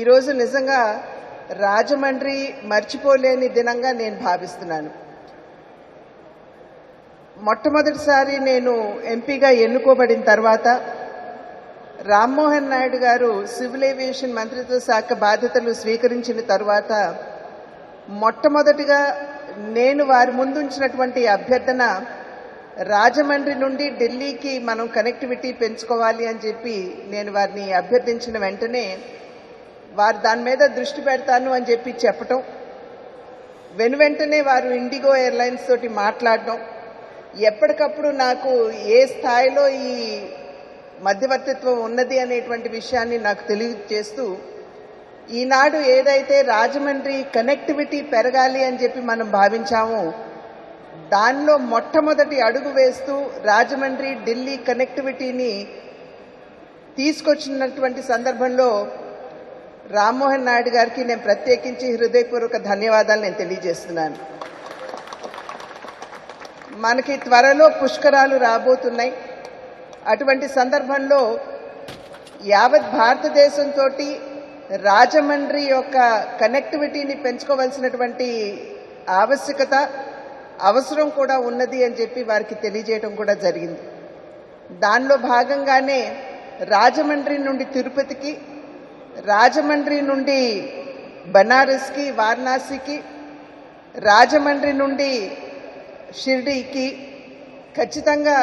ఈరోజు నిజంగా రాజమండ్రి మర్చిపోలేని దినంగా నేను భావిస్తున్నాను. మొట్టమొదటిసారి నేను ఎంపీగా ఎన్నుకోబడిన తర్వాత రామ్మోహన్ నాయుడు గారు సివిల్ ఏవియేషన్ మంత్రిత్వ శాఖ బాధ్యతలు స్వీకరించిన తర్వాత మొట్టమొదటిగా నేను వారి ముందుంచినటువంటి అభ్యర్థన రాజమండ్రి నుండి ఢిల్లీకి మనం కనెక్టివిటీ పెంచుకోవాలి అని చెప్పి నేను వారిని అభ్యర్థించిన వెంటనే వారు దాని మీద దృష్టి పెడతాను అని చెప్పి చెప్పటం. వెను వెంటనే వారు ఇండిగో ఎయిర్లైన్స్ తోటి మాట్లాడడం. ఎప్పటికప్పుడు నాకు ఏ స్థాయిలో ఈ మధ్యవర్తిత్వం ఉన్నది అనేటువంటి విషయాన్ని నాకు తెలియజేస్తూ ఈనాడు ఏదైతే రాజమండ్రి కనెక్టివిటీ పెరగాలి అని చెప్పి మనం భావించామో దానిలో మొట్టమొదటి అడుగు వేస్తూ రాజమండ్రి ఢిల్లీ కనెక్టివిటీని తీసుకొచ్చినటువంటి సందర్భంలో రామ్మోహన్ నాయుడు గారికి నేను ప్రత్యేకించి హృదయపూర్వక ధన్యవాదాలు నేను తెలియజేస్తున్నాను. మనకి త్వరలో పుష్కరాలు రాబోతున్నాయి. అటువంటి సందర్భంలో యావత్ భారతదేశంతో రాజమండ్రి యొక్క కనెక్టివిటీని పెంచుకోవాల్సినటువంటి ఆవశ్యకత అవసరం కూడా ఉన్నది అని చెప్పి వారికి తెలియజేయడం కూడా జరిగింది. దానిలో భాగంగానే రాజమండ్రి నుండి తిరుపతికి రాజమండ్రి నుండి బనారస్కి వారణాసికి రాజమండ్రి నుండి షిర్డీకి ఖచ్చితంగా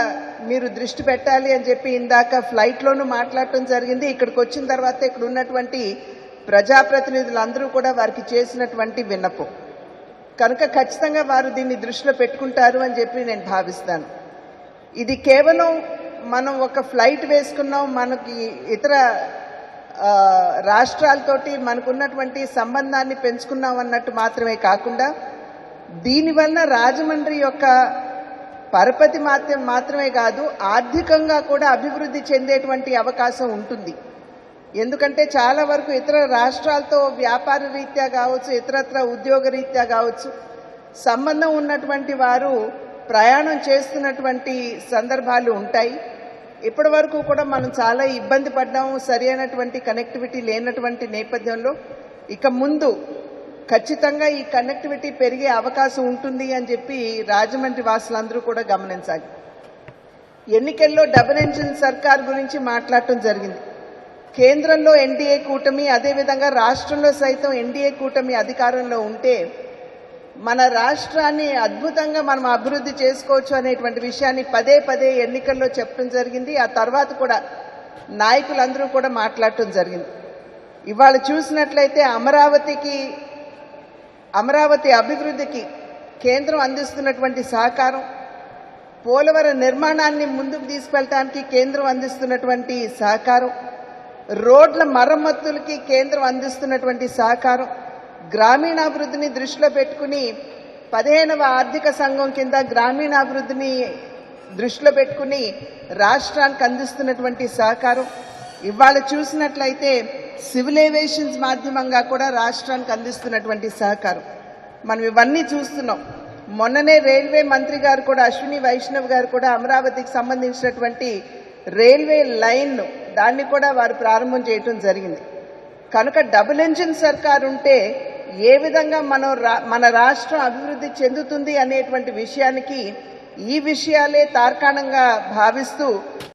మీరు దృష్టి పెట్టాలి అని చెప్పి ఇందాక ఫ్లైట్లోనూ మాట్లాడటం జరిగింది. ఇక్కడికి వచ్చిన తర్వాత ఇక్కడ ఉన్నటువంటి ప్రజాప్రతినిధులందరూ కూడా వారికి చేసినటువంటి విన్నపం. కనుక ఖచ్చితంగా వారు దీన్ని దృష్టిలో పెట్టుకుంటారు అని చెప్పి నేను భావిస్తాను. ఇది కేవలం మనం ఒక ఫ్లైట్ వేసుకున్నాం మనకి ఇతర రాష్ట్రాలతోటి మనకున్నటువంటి సంబంధాన్ని పెంచుకున్నాం అన్నట్టు మాత్రమే కాకుండా దీనివల్ల రాజమండ్రి యొక్క పరపతి మాత్రం మాత్రమే కాదు ఆర్థికంగా కూడా అభివృద్ధి చెందేటువంటి అవకాశం ఉంటుంది. ఎందుకంటే చాలా వరకు ఇతర రాష్ట్రాలతో వ్యాపార రీత్యా కావచ్చు ఇతరత్ర ఉద్యోగ రీత్యా కావచ్చు సంబంధం ఉన్నటువంటి వారు ప్రయాణం చేస్తున్నటువంటి సందర్భాలు ఉంటాయి. ఇప్పటి వరకు కూడా మనం చాలా ఇబ్బంది పడ్డాము సరి అయినటువంటి కనెక్టివిటీ లేనటువంటి నేపథ్యంలో. ఇక ముందు ఖచ్చితంగా ఈ కనెక్టివిటీ పెరిగే అవకాశం ఉంటుంది అని చెప్పి రాజమండ్రి వాసులందరూ కూడా గమనించాలి. ఎన్నికల్లో డబుల్ ఇంజిన్ సర్కార్ గురించి మాట్లాడటం జరిగింది. కేంద్రంలో ఎన్డీఏ కూటమి అదేవిధంగా రాష్ట్రంలో సైతం ఎన్డీఏ కూటమి అధికారంలో ఉంటే మన రాష్ట్రాన్ని అద్భుతంగా మనం అభివృద్ధి చేసుకోవచ్చు అనేటువంటి విషయాన్ని పదే పదే ఎన్నికల్లో చెప్పడం జరిగింది. ఆ తర్వాత కూడా నాయకులందరూ కూడా మాట్లాడటం జరిగింది. ఇవాళ చూసినట్లయితే అమరావతికి అమరావతి అభివృద్ధికి కేంద్రం అందిస్తున్నటువంటి సహకారం పోలవరం నిర్మాణాన్ని ముందుకు తీసుకెళ్ళటానికి కేంద్రం అందిస్తున్నటువంటి సహకారం రోడ్ల మరమ్మతులకి కేంద్రం అందిస్తున్నటువంటి సహకారం గ్రామీణాభివృద్ధిని దృష్టిలో పెట్టుకుని పదిహేనవ ఆర్థిక సంఘం కింద గ్రామీణాభివృద్ధిని దృష్టిలో పెట్టుకుని రాష్ట్రానికి అందిస్తున్నటువంటి సహకారం. ఇవాళ చూసినట్లయితే సివిల్ ఏవియేషన్స్ మాధ్యమంగా కూడా రాష్ట్రానికి అందిస్తున్నటువంటి సహకారం. మనం ఇవన్నీ చూస్తున్నాం. మొన్ననే రైల్వే మంత్రి గారు కూడా అశ్విని వైష్ణవ్ గారు కూడా అమరావతికి సంబంధించినటువంటి రైల్వే లైన్ను దాన్ని కూడా వారు ప్రారంభం చేయటం జరిగింది. కనుక డబుల్ ఇంజిన్ సర్కార్ ఉంటే ఏ విధంగా మనం రా- మన రాష్ట్రం అభివృద్ధి చెందుతుంది అనేటువంటి విషయానికి ఈ విషయాలే తార్కాణంగా భావిస్తూ